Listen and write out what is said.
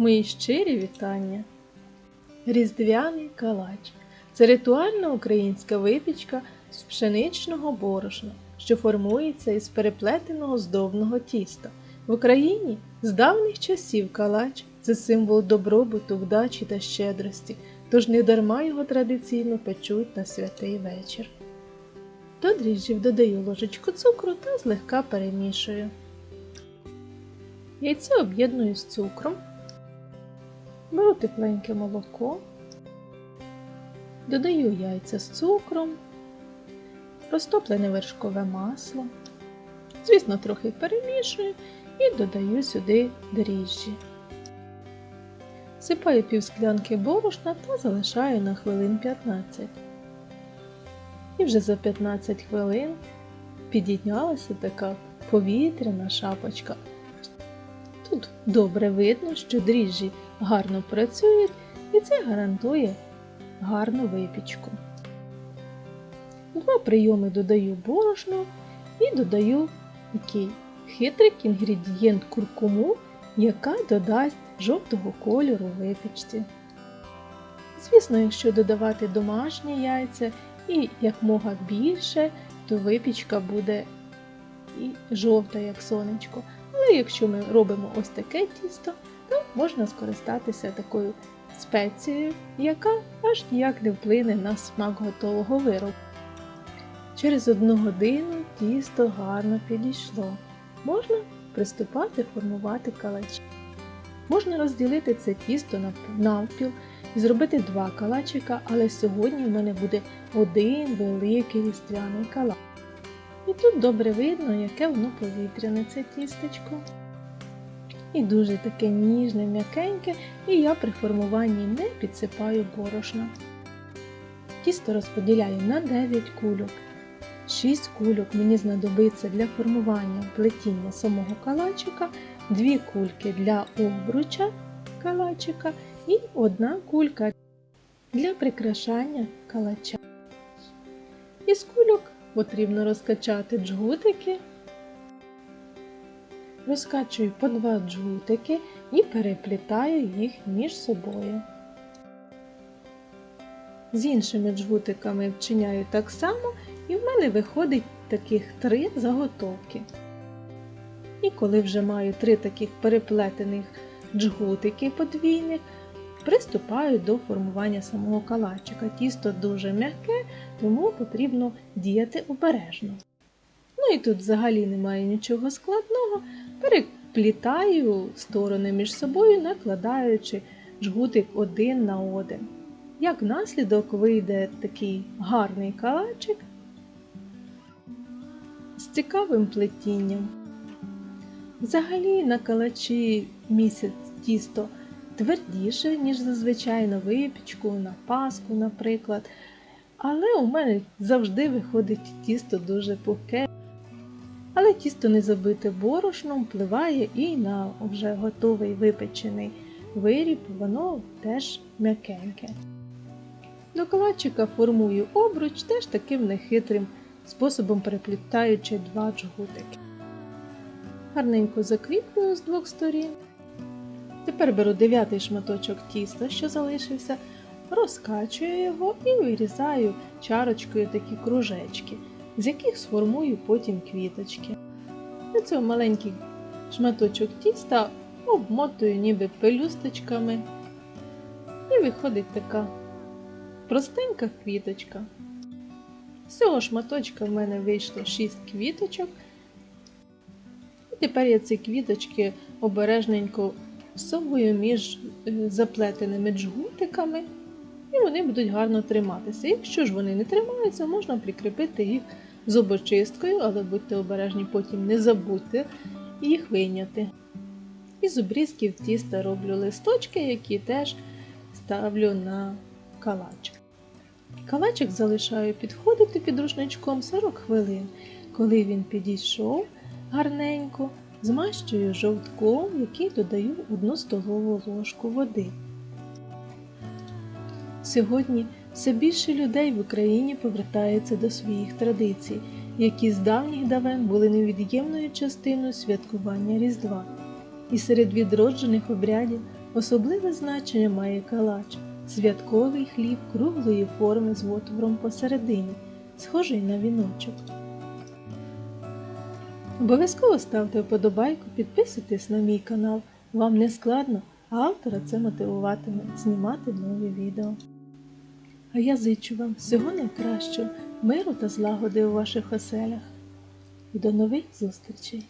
Мої щирі вітання. Різдвяний калач це ритуальна українська випічка з пшеничного борошна, що формується із переплетеного здобного тіста. В Україні з давніх часів калач це символ добробуту, вдачі та щедрості, тож недарма його традиційно печуть на святий вечір. До дріжджів додаю ложечку цукру та злегка перемішую. Яйце об'єдную з цукром. Беру тепленьке молоко, додаю яйця з цукром, розтоплене вершкове масло. Звісно, трохи перемішую і додаю сюди дріжджі. Сипаю пів склянки борошна та залишаю на хвилин 15. І вже за 15 хвилин підійнялася така повітряна шапочка. Тут добре видно, що дріжджі гарно працюють і це гарантує гарну випічку. Два прийоми додаю борошно і додаю такий хитрий інгредієнт куркуму, яка додасть жовтого кольору випічці. Звісно, якщо додавати домашні яйця і якмога більше, то випічка буде і жовта, як сонечко. Але якщо ми робимо ось таке тісто, то можна скористатися такою спецією, яка аж ніяк не вплине на смак готового виробу. Через одну годину тісто гарно підійшло. Можна приступати формувати калачі. Можна розділити це тісто на навпіл і зробити два калачика, але сьогодні в мене буде один великий різдвяний калач. І тут добре видно, яке воно повітряне це тістечко. І дуже таке ніжне, м'якеньке, і я при формуванні не підсипаю борошна. Тісто розподіляю на 9 кульок. 6 кульок мені знадобиться для формування плетіння самого калачика, 2 кульки для обруча калачика і 1 кулька для прикрашання калача. Із кульок потрібно розкачати джгутики. Розкачую по два джгутики і переплітаю їх між собою. З іншими джгутиками вчиняю так само, і в мене виходить таких три заготовки. І коли вже маю три таких переплетених джгутики подвійних, приступаю до формування самого калачика. Тісто дуже м'яке, тому потрібно діяти обережно. Ну і тут взагалі немає нічого складного. Переплітаю сторони між собою, накладаючи жгутик один на один. Як наслідок вийде такий гарний калачик з цікавим плетінням. Взагалі на калачі місяць тісто твердіше, ніж зазвичай на випічку, на паску, наприклад. Але у мене завжди виходить тісто дуже пухке. Але тісто не забите борошном впливає і на вже готовий випечений виріб, воно теж м'якеньке. До калачика формую обруч теж таким нехитрим способом переплітаючи два джгутики. Гарненько закріплюю з двох сторін. Тепер беру дев'ятий шматочок тіста, що залишився, розкачую його і вирізаю чарочкою такі кружечки, з яких сформую потім квіточки. Для цього маленький шматочок тіста обмотую ніби пелюсточками, і виходить така простенька квіточка. З цього шматочка в мене вийшло 6 квіточок. І тепер я ці квіточки обережненько всовую між е, заплетеними джгутиками, і вони будуть гарно триматися. Якщо ж вони не тримаються, можна прикріпити їх зубочисткою, але будьте обережні, потім не забудьте їх вийняти. Із обрізків тіста роблю листочки, які теж ставлю на калачик. Калачик залишаю підходити під рушничком 40 хвилин. Коли він підійшов гарненько, змащую жовтком, який додаю 1 столову ложку води. Сьогодні все більше людей в Україні повертається до своїх традицій, які з давніх давен були невід'ємною частиною святкування Різдва. І серед відроджених обрядів Особливе значення має калач святковий хліб круглої форми з отвором посередині, схожий на віночок. Обов'язково ставте вподобайку, підписуйтесь на мій канал. Вам не складно, а автора це мотивуватиме знімати нові відео. А я зичу вам всього найкращого, миру та злагоди у ваших оселях. І до нових зустрічей!